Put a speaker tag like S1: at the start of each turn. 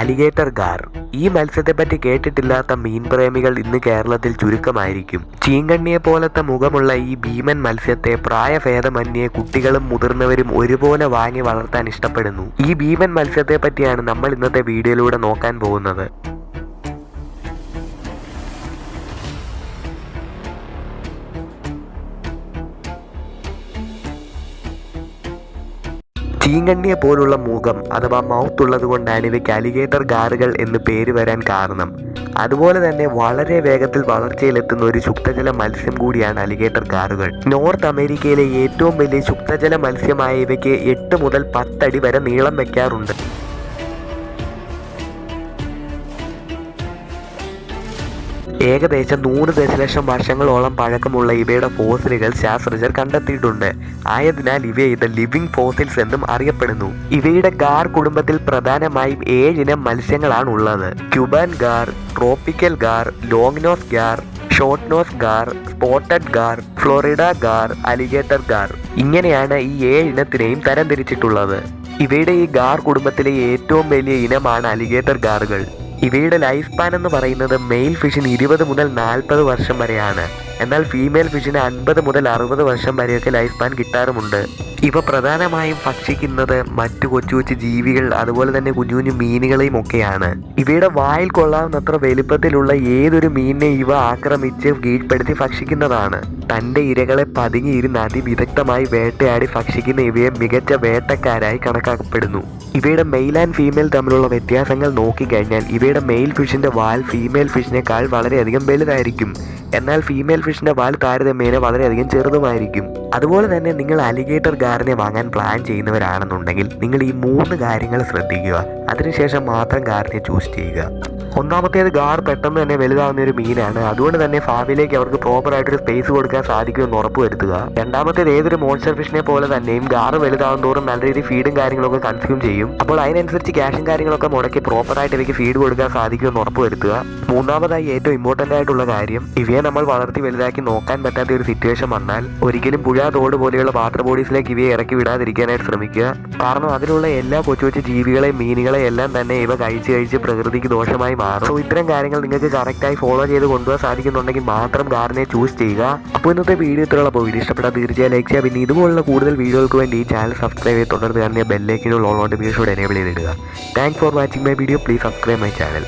S1: Alligator ഗാർ. ഈ മത്സ്യത്തെപ്പറ്റി കേട്ടിട്ടില്ലാത്ത മീൻ പ്രേമികൾ ഇന്ന് കേരളത്തിൽ ചുരുക്കമായിരിക്കും. ചീങ്കണ്ണിയെ പോലത്തെ മുഖമുള്ള ഈ ഭീമൻ മത്സ്യത്തെ പ്രായഭേദമന്യേ കുട്ടികളും മുതിർന്നവരും ഒരുപോലെ വാങ്ങി വളർത്താൻ ഇഷ്ടപ്പെടുന്നു. ഈ ഭീമൻ മത്സ്യത്തെ പറ്റിയാണ് നമ്മൾ ഇന്നത്തെ വീഡിയോയിലൂടെ നോക്കാൻ പോകുന്നത്. ചീങ്കണ്ണിയെ പോലുള്ള മുഖം അഥവാ മൗത്ത് ഉള്ളതുകൊണ്ടാണ് ഇവയ്ക്ക് അലിഗേറ്റർ ഗാറുകൾ എന്ന് പേര് വരാൻ കാരണം. അതുപോലെ തന്നെ വളരെ വേഗത്തിൽ വളർച്ചയിലെത്തുന്ന ഒരു ശുദ്ധജല മത്സ്യം കൂടിയാണ് അലിഗേറ്റർ ഗാറുകൾ. നോർത്ത് അമേരിക്കയിലെ ഏറ്റവും വലിയ ശുദ്ധജല മത്സ്യമായ ഇവയ്ക്ക് എട്ട് മുതൽ പത്തടി വരെ നീളം വയ്ക്കാറുണ്ട്. ഏകദേശം നൂറ് ദശലക്ഷം വർഷങ്ങളോളം പഴക്കമുള്ള ഇവയുടെ ഫോസിലുകൾ ശാസ്ത്രജ്ഞർ കണ്ടെത്തിയിട്ടുണ്ട്. ആയതിനാൽ ഇവയെ ഇത് ലിവിംഗ് ഫോസിൽസ് എന്നും അറിയപ്പെടുന്നു. ഇവയുടെ ഗാർ കുടുംബത്തിൽ പ്രധാനമായും ഏഴിനം മത്സ്യങ്ങളാണ് ഉള്ളത് Cuban gar tropical gar longnose gar short nose gar spotted gar Florida gar alligator gar. ഇങ്ങനെയാണ് ഈ ഏഴിനത്തിനെയും തരംതിരിച്ചിട്ടുള്ളത്. ഇവയുടെ ഈ ഗാർ കുടുംബത്തിലെ ഏറ്റവും വലിയ ഇനമാണ് അലിഗേറ്റർ ഗാറുകൾ. ഇവയുടെ ലൈഫ് സ്പാൻ എന്ന് പറയുന്നത് മെയിൽ ഫിഷിന് ഇരുപത് മുതൽ നാൽപ്പത് വർഷം വരെയാണ്. എന്നാൽ ഫീമെയിൽ ഫിഷിന് അൻപത് മുതൽ അറുപത് വർഷം വരെയൊക്കെ ലൈഫ് സ്പാൻ കിട്ടാറുമുണ്ട്. ഇവ പ്രധാനമായും ഭക്ഷിക്കുന്നത് മറ്റു കൊച്ചു കൊച്ചു ജീവികൾ അതുപോലെ തന്നെ കുഞ്ഞു കുഞ്ഞു മീനുകളെയും ഒക്കെയാണ്. ഇവയുടെ വായിൽ കൊള്ളാവുന്നത്ര വലുപ്പത്തിലുള്ള ഏതൊരു മീനിനെ ഇവ ആക്രമിച്ച് കീഴ്പ്പെടുത്തി ഭക്ഷിക്കുന്നതാണ്. തന്റെ ഇരകളെ പതുങ്ങിയിരുന്ന് അതിവിദഗ്ധമായി വേട്ടയാടി ഭക്ഷിക്കുന്ന ഇവയെ മികച്ച വേട്ടക്കാരായി കണക്കാക്കപ്പെടുന്നു. ഇവയുടെ മെയിൽ ആൻഡ് ഫീമെയിൽ തമ്മിലുള്ള വ്യത്യാസങ്ങൾ നോക്കിക്കഴിഞ്ഞാൽ ഇവയുടെ മെയിൽ ഫിഷിന്റെ വാൽ ഫീമെയിൽ ഫിഷിനേക്കാൾ വളരെയധികം വലുതായിരിക്കും. എന്നാൽ ഫീമെയിൽ ഫിഷിന്റെ വാൽ താരതമ്യേന വളരെയധികം ചെറുതുമായിരിക്കും. അതുപോലെ തന്നെ നിങ്ങൾ അലിഗേറ്റർ ഗാറിനെ വാങ്ങാൻ പ്ലാൻ ചെയ്യുന്നവരാണെന്നുണ്ടെങ്കിൽ നിങ്ങൾ ഈ മൂന്ന് കാര്യങ്ങൾ ശ്രദ്ധിക്കുക. അതിനുശേഷം മാത്രം കാറിനെ ചൂസ് ചെയ്യുക. ഒന്നാമത്തേത് ഗാർ പെട്ടെന്ന് തന്നെ വലുതാവുന്ന ഒരു മീനാണ്. അതുകൊണ്ട് തന്നെ ഫാമിലേക്ക് അവർക്ക് പ്രോപ്പർ ആയിട്ടൊരു സ്പേസ് കൊടുക്കാൻ സാധിക്കുമെന്ന് ഉറപ്പുവരുത്തുക രണ്ടാമത്തേത് ഏതൊരു മോൺസ്റ്റർ ഫിഷിനെ പോലെ തന്നെയും ഗാർ വലുതാവും തോറും നല്ല രീതിയിൽ ഫീഡും കാര്യങ്ങളൊക്കെ കൺസ്യൂം ചെയ്യും. അപ്പോൾ അതിനനുസരിച്ച് ക്യാഷും കാര്യങ്ങളൊക്കെ മുടക്കി പ്രോപ്പറായിട്ട് ഇവയ്ക്ക് ഫീഡ് കൊടുക്കാൻ സാധിക്കുമെന്ന് ഉറപ്പുവരുത്തുക മൂന്നാമതായി ഏറ്റവും ഇമ്പോർട്ടന്റ് ആയിട്ടുള്ള കാര്യം ഇവയെ നമ്മൾ വളർത്തി വലുതാക്കി നോക്കാൻ പറ്റാത്ത ഒരു സിറ്റുവേഷൻ വന്നാൽ ഒരിക്കലും പുഴ തോട് പോലെയുള്ള വാട്ടർ ബോഡീസിലേക്ക് ഇവയെ ഇറക്കി വിടാതിരിക്കാനായിട്ട് ശ്രമിക്കുക. കാരണം അതിലുള്ള എല്ലാ കൊച്ചു കൊച്ചു ജീവികളെയും മീനുകളെയും എല്ലാം തന്നെ ഇവ കഴിച്ച് കഴിച്ച് പ്രകൃതിക്ക് ദോഷമായി മാറും. സോ ഇത്തരം കാര്യങ്ങൾ നിങ്ങൾക്ക് കറക്റ്റായി ഫോളോ ചെയ്ത് കൊണ്ടുപോകാൻ സാധിക്കുന്നുണ്ടെങ്കിൽ മാത്രം കാറിനെ ചൂസ് ചെയ്യുക. അപ്പോൾ ഇന്നത്തെ വീഡിയോ ഇത്രയുള്ള പോയി ഇഷ്ടപ്പെട്ടാൽ തീർച്ചയായും ലൈക്ക് ചെയ്യുക. പിന്നെ ഇതുപോലുള്ള കൂടുതൽ വീഡിയോകൾക്ക് വേണ്ടി ഈ ചാനൽ സബ്സ്ക്രൈബ് ചെയ്ത് തുടർന്ന് കാരണം ബെല്ലേക്കിനുള്ള all notification enable ചെയ്തിടുക thanks for watching my video please subscribe my channel